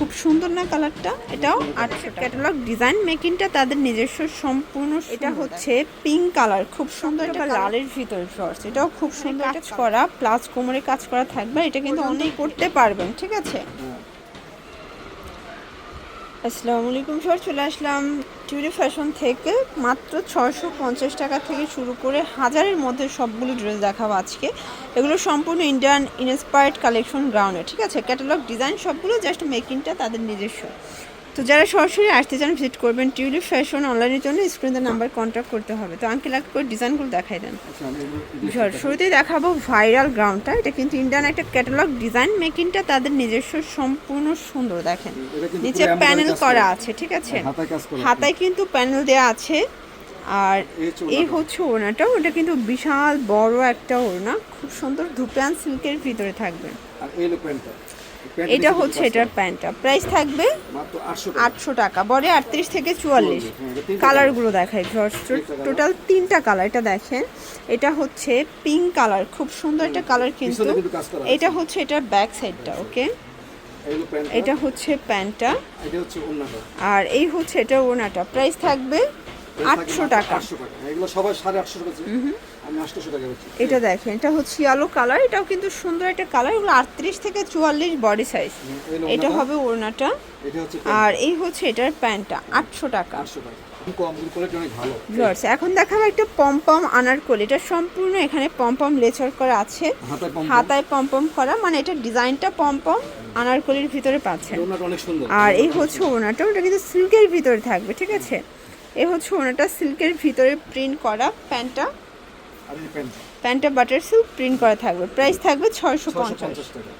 খুব সুন্দর না কালারটা? এটাও আটশো ক্যাটালগ ডিজাইন মেকিংটা তাদের নিজস্ব সম্পূর্ণ এটা হচ্ছে পিঙ্ক কালার খুব সুন্দর একটা লালের ভিতরে শর্টস এটাও খুব সুন্দর কাজ করা প্লাস কোমরে কাজ করা থাকবে। এটা কিন্তু অনেক করতে পারবেন ঠিক আছে? আসসালামু আলাইকুম স্যার চলে আসলাম টিউরি ফ্যাশন থেকে। মাত্র ছশো পঞ্চাশ টাকা থেকে শুরু করে হাজারের মধ্যে সবগুলো ড্রেস দেখাবো আজকে। এগুলো সম্পূর্ণ ইন্ডিয়ান ইনস্পায়ার্ড কালেকশন গ্রাউন্ডে ঠিক আছে? ক্যাটালগ ডিজাইন সবগুলো জাস্ট মেকিংটা তাদের নিজস্ব। তো যারা সরাসরি আসতে চান ভিজিট করবেন টিউলিপ ফ্যাশন অনলাইনের জন্য স্ক্রিনের নাম্বার কন্ট্যাক্ট করতে হবে। তো আঙ্কেল করে ডিজাইনগুলো দেখাই দেন। শুরুতেই দেখাবো ভাইরাল গ্রাউন্ডটা এটা কিন্তু ইন্ডিয়ান একটা ক্যাটালগ ডিজাইন মেকিংটা তাদের নিজস্ব সম্পূর্ণ সুন্দর দেখেন। নিচে প্যানেল করা। আছে। ঠিক আছে? হাতায় কিন্তু প্যানেল দেওয়া আছে। আর এই হচ্ছে ওড়নাটা। ওটা কিন্তু বিশাল বড় একটা ওড়না। খুব সুন্দর ধুপিয়ান সিল্কের ভিতরে থাকবে। আর এই প্যান্টটা এই প্যান্টের এটা হচ্ছে এটার। প্যান্টটা। প্রাইস থাকবে মাত্র 800 টাকা। আটশো টাকা। বডি আটত্রিশ থেকে চুয়াল্লিশ। হ্যাঁ, কালারগুলো দেখাই তিনটা টোটাল তিনটা কালার এটা দেখেন। এটা হচ্ছে পিঙ্ক কালার। খুব সুন্দর একটা কালার কিন্তু। এটা হচ্ছে এটার ব্যাক সাইডটা ওকে? হলো প্যান্টটা। এটা হচ্ছে প্যান্টটা আর এই হচ্ছে এটা ওনাটা প্রাইস থাকবে আটশো টাকা। এগুলো সবাই 850 টাকা আমি 800 টাকা এটা দেখেন এটা হচ্ছে ইয়েলো কালার এটাও কিন্তু সুন্দর একটা কালার এগুলো আটত্রিশ থেকে চুয়াল্লিশ বডি সাইজ এটা হবে ওড়নাটা। আর এই হচ্ছে এটার প্যান্টটা আটশো টাকা। 800 টাকা। খুব কম এগুলো কোয়ালিটি অনেক ভালো। ভিউয়ার্স এখন দেখাবো একটা পম্পম আনারকলি। এটা সম্পূর্ণ এখানে পম্পম লেচার করা আছে। হাতায় পম্পম? করা মানে এটা ডিজাইনটা পম্পম আনারকলির ভিতরে পাচ্ছেন। আর এই হচ্ছে ওনাটা ওটা কিন্তু সিল্কের ভিতরে থাকবে ঠিক আছে? এই হচ্ছে ওনাটা সিল্কের ভিতরে প্রিন্ট করা প্যান্টটা। প্যান্টটা বাটার সিল্ক প্রিন্ট করা থাকবে। প্রাইস থাকবে ছয়শো পঞ্চাশ। 650 টাকা।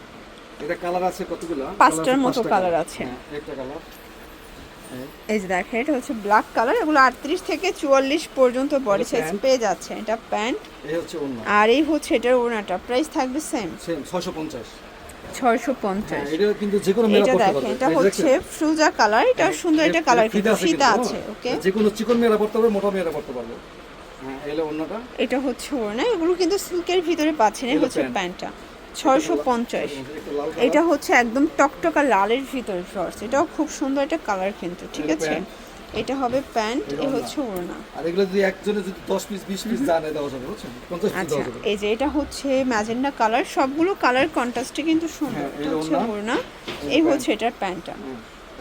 এটা কালার আছে কতগুলো? পাঁচটার মতো colour। আছে। হ্যাঁ, একটা কালার। এই যে দেখেন এটা হচ্ছে ব্ল্যাক কালার। এগুলো আটত্রিশ থেকে চুয়াল্লিশ পর্যন্ত বডি এটা সাইজ পেয়ে যাচ্ছে। এটা প্যান্ট। এই হচ্ছে ওড়না। আর এই হচ্ছে এটার ওনাটা প্রাইস থাকবে সেম সেম 650 ছয়শো হ্যাঁ পঞ্চাশ এটা কিন্তু যে কোনো মেয়েরা এটা দেখেন এটা হচ্ছে? ফ্রুজা কালার। এটা সুন্দর একটা কালার কিন্তু আছে ফিতা আছে হ্যাঁ। ওকে যে কোনো চিকন মেয়েরা পড়তে পারবে মোটা মেয়েরা পড়তে পারবে। হ্যাঁ এটা হচ্ছে ওড়না এগুলো কিন্তু সিল্কের ভিতরে পাচ্ছেন এই হচ্ছে প্যান্টটা। ছয়শো পঞ্চাশ। এটা হচ্ছে একদম টকটকা লালের ভিতরে শর্টস এটাও খুব সুন্দর একটা কালার কিন্তু ঠিক আছে? এটা হবে প্যান্ট এ হচ্ছে ওড়না। আর এগুলো যদি একজনে যদি 10 পিস 20 পিস জানে দেওয়া যাবে বুঝছেন? 50 পিস আচ্ছা এই যে এটা হচ্ছে ম্যাজেন্ডা কালার সবগুলো কালার কন্ট্রাস্টে কিন্তু সুন্দর। হ্যাঁ, এটা হচ্ছে ওড়না, এই হচ্ছে এটার প্যান্টটা।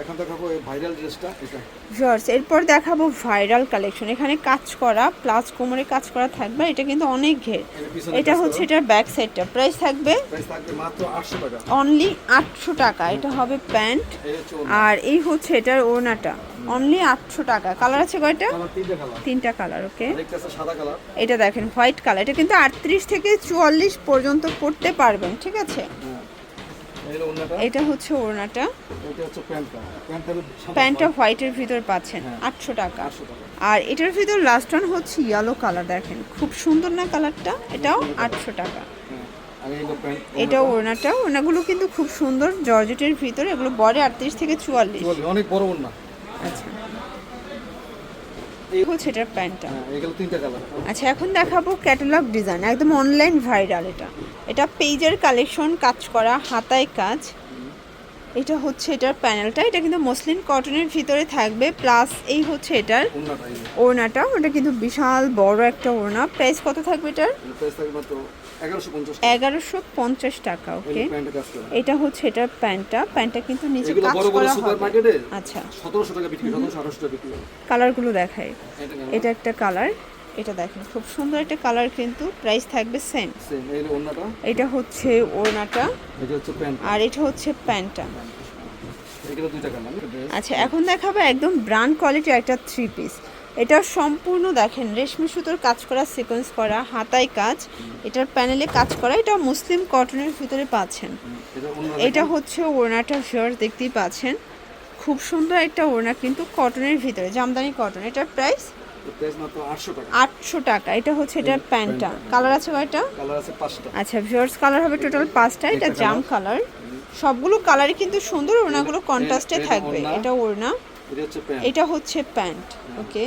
এখন দেখাবো এই ভাইরাল ড্রেসটা এটা। ভিউয়ার্স এরপর দেখাবো ভাইরাল কালেকশন এখানে কাজ করা প্লাস কোমরে কাজ করা থাকবে এটা কিন্তু অনেক ঘের। এটা হচ্ছে এটার ব্যাক সাইডটা প্রাইস থাকবে মাত্র 800 টাকা। অনলি আটশো টাকা। এটা হবে প্যান্ট আর এই হচ্ছে এটার ওড়নাটা। অনলি আটশো টাকা। কালার আছে কয়টা? তিনটা কালার ওকে এটা দেখেন হোয়াইট কালার এটা কিন্তু আটত্রিশ থেকে চুয়াল্লিশ পর্যন্ত পড়তে পারবেন ঠিক আছে হ্যাঁ এই হলো ওড়নাটা এটা হচ্ছে ওড়নাটা। প্যান্টটা। হোয়াইটের ভিতর পাচ্ছেন হ্যাঁ। আটশো টাকা। আর এটার ভিতর লাস্ট ওয়ান হচ্ছে ইয়েলো কালার দেখেন। খুব সুন্দর না কালারটা এটাও আটশো টাকা। হ্যাঁ এটাও ওড়নাটা। ওড়নাগুলো কিন্তু খুব সুন্দর জর্জেটের ভিতর। এগুলো বড়ে আটত্রিশ থেকে চুয়াল্লিশ অনেক বড় ওড়না। আচ্ছা। হচ্ছে এটার প্যান্টটা। হ্যাঁ আচ্ছা এখন দেখাবো ক্যাটালগ ডিজাইন একদম অনলাইন ভাইরাল এটা। এটা পেজের কালেকশন কাজ করা হাতায় কাজ। এটা হচ্ছে এটার প্যানেলটা এটা কিন্তু মসলিন কটনের ভিতরে থাকবে প্লাস এই হচ্ছে এটার ওড়নাটা। ওটা কিন্তু বিশাল বড় একটা ওড়না। প্রাইস কত থাকবে এটার? প্রাইস থাকবে মাত্র 1150 এগারোশো পঞ্চাশ টাকা ওকে এটা হচ্ছে এটার প্যান্টটা প্যান্টটা কিন্তু নিচে কাজ করা হবে। আচ্ছা। 1700 টাকা বিক্রি 1700 টাকা বিক্রি কালারগুলো দেখায় এটা একটা কালার এটা দেখেন খুব সুন্দর একটা কালার কিন্তু প্রাইস থাকবে সেম এটা হচ্ছে ওড়নাটা আর এটা হচ্ছে প্যান্টটা। আচ্ছা এখন দেখাবো একদম ব্র্যান্ড কোয়ালিটির একটা থ্রি পিস এটা সম্পূর্ণ দেখেন রেশমি সুতোর কাজ করা সিকোয়েন্স করা হাতায় কাজ। এটার প্যানেলে কাজ করা এটা মুসলিম কটনের ভিতরে পাচ্ছেন। এটা হচ্ছে ওড়নাটা ভিউয়ার্স দেখতেই পাচ্ছেন। খুব সুন্দর একটা ওড়না কিন্তু কটনের ভিতরে জামদানি কটন এটার প্রাইস প্রাইস মাত্র 800 টাকা। আটশো টাকা এটা হচ্ছে এটার প্যান্টটা। কালার আছে কয়টা? আচ্ছা ভিউয়ার্স কালার হবে টোটাল পাঁচটা এটা জাম কালার সবগুলো কালারই কিন্তু সুন্দর ওড়নাগুলো কন্ট্রাস্টে থাকবে। এটা ওড়না। এটা হচ্ছে প্যান্ট এটা ওকে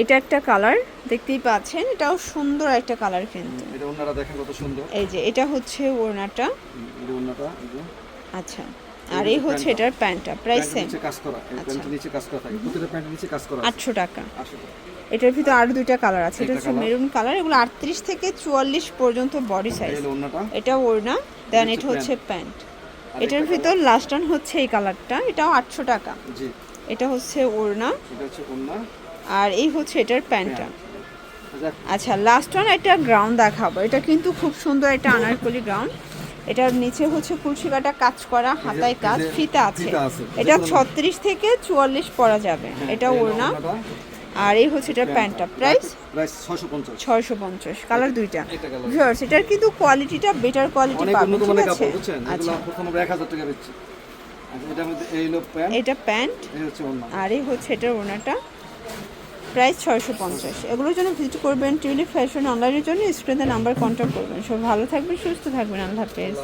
এটা একটা কালার দেখতেই পাচ্ছেন। এটাও সুন্দর একটা কালার কিন্তু। এটা এই যে এটা হচ্ছে ওড়নাটা। এটা। আচ্ছা। আর এই হচ্ছে এটার প্যান্টটা প্রাইস সেম নিচে কাজ করা প্যান্টের নিচে কাজ করা থাকে। প্রতিটা প্যান্টের নিচে কাজ করা আছে। আটশো টাকা। আটশো টাকা। এটার ভিতরে আরও দুইটা কালার আছে। এটা হচ্ছে মেরুন কালার এগুলো আটত্রিশ থেকে চুয়াল্লিশ পর্যন্ত বডি সাইজ এটা ওড়না দেন এটা হচ্ছে প্যান্ট। এটার ভিতর লাস্ট অন হচ্ছে এই কালারটা। এটাও আটশো টাকা। জি। এটা হচ্ছে ওড়না। এটা হচ্ছে অন্য আর এই হচ্ছে এটার প্যান্টটা। আচ্ছা। লাস্ট ওয়ান একটা গ্রাউন্ড দেখাবো। এটা কিন্তু খুব সুন্দর একটা আনারকলি গ্রাউন্ড এটার নিচে হচ্ছে কুলসি কাটা কাজ করা হাতায় কাজ ফিতা আছে। এটা ছত্রিশ থেকে চুয়াল্লিশ পরা যাবে। হ্যাঁ, এটা ওড়না। আর এই হচ্ছে এটার প্যান্টটা। প্রাইস? ছয়শো পঞ্চাশ। কালার দুইটা। এটা। ভিউয়ার্স এটার কিন্তু কোয়ালিটিটা বেটার কোয়ালিটি পাবেন। ঠিক আছে? আচ্ছা। এটা প্যান্ট। আর এই হচ্ছে এটার ওনাটা প্রাইস ছয়শো পঞ্চাশ। এগুলোর জন্য ভিজিট করবেন টিউলিপ ফ্যাশন অনলাইনের জন্য, স্ক্রিনে নাম্বার কন্ট্যাক্ট করবেন। সব ভালো থাকবেন, সুস্থ থাকবেন। আল্লাহ হাফেজ।